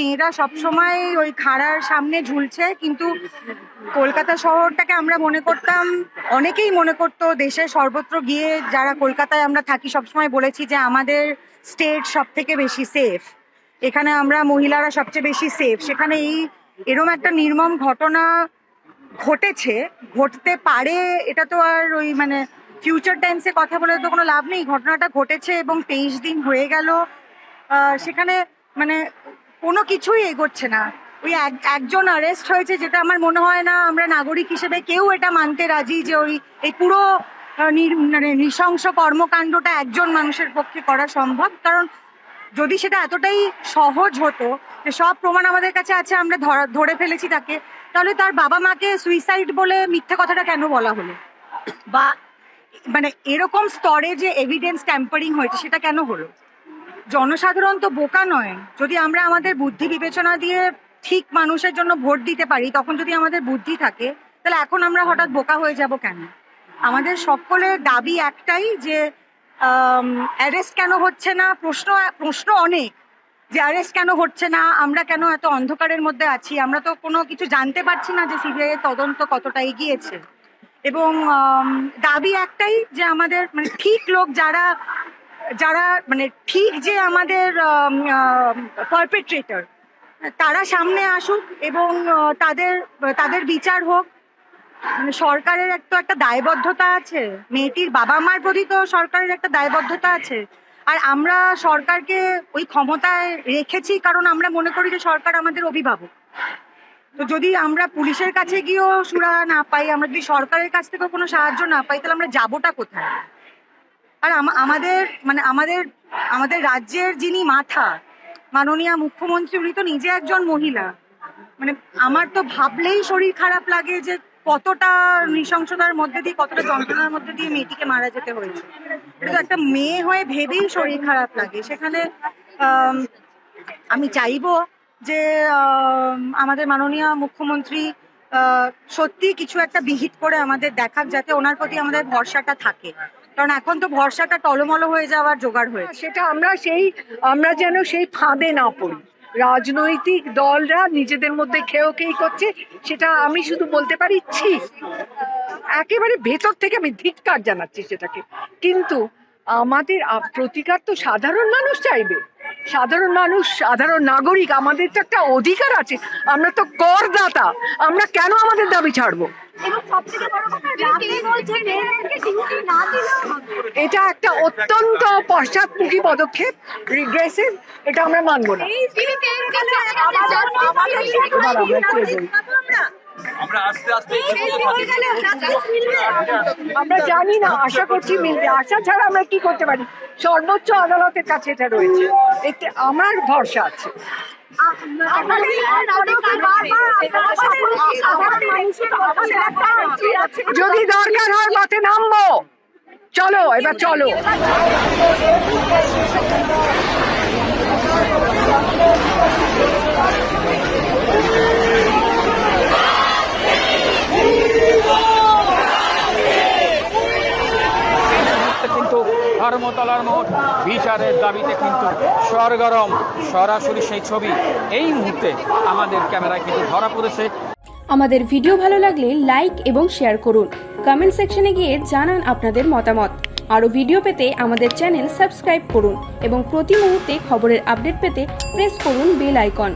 মেয়েরা সবসময় ওই খাড়ার সামনে ঝুলছে, কিন্তু কলকাতা শহরটাকে আমরা মনে করতাম, অনেকেই মনে করতো দেশের সর্বত্র গিয়ে যারা কলকাতায় আমরা থাকি সবসময় বলেছি যে আমাদের স্টেট সব থেকে বেশি সেফ এখানে আমরা মহিলারা সবচেয়ে বেশি সেফ সেখানে এই এরম একটা নির্মম ঘটনা ঘটেছে, ঘটতে পারে, এটা তো আর ওই মানে ফিউচার টাইমসে কথা বলে তো কোনো লাভ নেই। ঘটনাটা ঘটেছে এবং তেইশ দিন হয়ে গেল। সেখানে মানে কোনো কিছুই এগোচ্ছে না। ওই এক- একজন অ্যারেস্ট হয়েছে যেটা আমার মনে হয় না আমরা নাগরিক হিসেবে কেউ এটা মানতে রাজি যে ওই, এই পুরো মানে নৃশংস কর্মকাণ্ডটা একজন মানুষের পক্ষে করা সম্ভব। কারণ যদি সেটা এতটাই সহজ হতো যে সব প্রমাণ আমাদের কাছে আছে, আমরা ধরা- ধরে ফেলেছি তাকে, তাহলে তার বাবা মাকে সুইসাইড বলে মিথ্যে কথাটা কেন বলা হলো? বা মানে এরকম স্তরে যে এভিডেন্স ট্যাম্পারিং হয়েছে, সেটা কেন হলো? জনসাধারণ তো বোকা নয়। যদি আমরা আমাদের বুদ্ধি বিবেচনা দিয়ে ঠিক মানুষের জন্য ভোট দিতে পারি, তখন যদি আমাদের বুদ্ধি থাকে, তাহলে এখন আমরা হঠাৎ বোকা হয়ে যাব কেন? আমাদের সকলের দাবি একটাই যে অ্যারেস্ট কেন হচ্ছে না? প্রশ্ন প্রশ্ন অনেক যে অ্যারেস্ট কেন হচ্ছে না? আমরা কেন এত অন্ধকারের মধ্যে আছি? আমরা তো কোনো কিছু জানতে পারছি না যে সিবিআই তদন্ত কতটা এগিয়েছে। এবং দাবি একটাই যে আমাদের মানে ঠিক লোক যারা যারা মানে ঠিক যে আমাদের পারপেট্রেটর তারা সামনে আসুক এবং তাদের তাদের বিচার হোক। মানে সরকারের একটা একটা দায়বদ্ধতা আছে, মেয়েটির বাবা মার প্রতি তো সরকারের একটা দায়বদ্ধতা আছে। আর আমরা সরকারকে ওই ক্ষমতায় রেখেছি কারণ আমরা মনে করি যে সরকার আমাদের অভিভাবক। তো যদি আমরা পুলিশের কাছে গিয়েও সুরা না পাই, আমরা যদি সরকারের কাছ থেকেও কোনো সাহায্য না পাই, তাহলে আমরা যাবোটা কোথায়? আর আমাদের মানে আমাদের আমাদের রাজ্যের যিনি মাথা মাননীয় মুখ্যমন্ত্রী উনি তো নিজে একজন মহিলা। মানে আমার তো ভাবলেই শরীর খারাপ লাগে যে কতটা নৃশংসতার মধ্যে দিয়ে কতটা যন্ত্রণার মধ্যে দিয়ে মেয়েটিকে মারা যেতে হয়েছে। এটা তো একটা মেয়ে হয়ে ভেবেই শরীর খারাপ লাগে। সেখানে আম, চাইব যে আম, আমাদের মাননীয় মুখ্যমন্ত্রী সত্যি কিছু একটা বিহিত করে আমাদের দেখাক যাতে ওনার প্রতি আমাদের ভরসাটা থাকে। কারণ এখন তো ভরসাটা টলমলো হয়ে যাওয়ার জোগাড় হয়েছে। সেটা আমরা সেই আমরা যেন সেই ফাঁদে না পড়ি। রাজনৈতিক দলরা নিজেদের মধ্যে খেয়েও খেই করছে সেটা আমি শুধু বলতে পারি ছি। একেবারে ভেতর থেকে আমি ধিক্কার জানাচ্ছি সেটাকে। কিন্তু আমাদের প্রতিকার তো সাধারণ মানুষ চাইবে। সাধারণ মানুষ সাধারণ নাগরিক আমাদের তো একটা অধিকার আছে। আমরা তো করদাতা। আমরা কেন আমাদের দাবি ছাড়বো? এটা একটা অত্যন্ত পশ্চাৎমুখী পদক্ষেপ রিগ্রেসিভ এটা আমরা মানবো না। আমরা জানি না আশা করছি মিলবে। আশা ছাড়া আমরা কি করতে পারি? সর্বোচ্চ আদালতের কাছে এটা রয়েছে। এতে আমার ভরসা আছে। যদি দরকার হয় মতে নামবো। চলো এবার চলো মুহূর্তে কিন্তু ধর্মতলার মোড়। বিচারের দাবিতে কিন্তু সরগরম। সরাসরি সেই ছবি। এই মুহূর্তে আমাদের ক্যামেরায় কিন্তু ধরা পড়েছে। আমাদের ভিডিও ভালো লাগলে লাইক এবং শেয়ার করুন। কমেন্ট সেকশনে গিয়ে জানান আপনাদের মতামত। আরও ভিডিও পেতে আমাদের চ্যানেল সাবস্ক্রাইব করুন এবং প্রতি মুহূর্তে খবরের আপডেট পেতে প্রেস করুন বেল আইকন।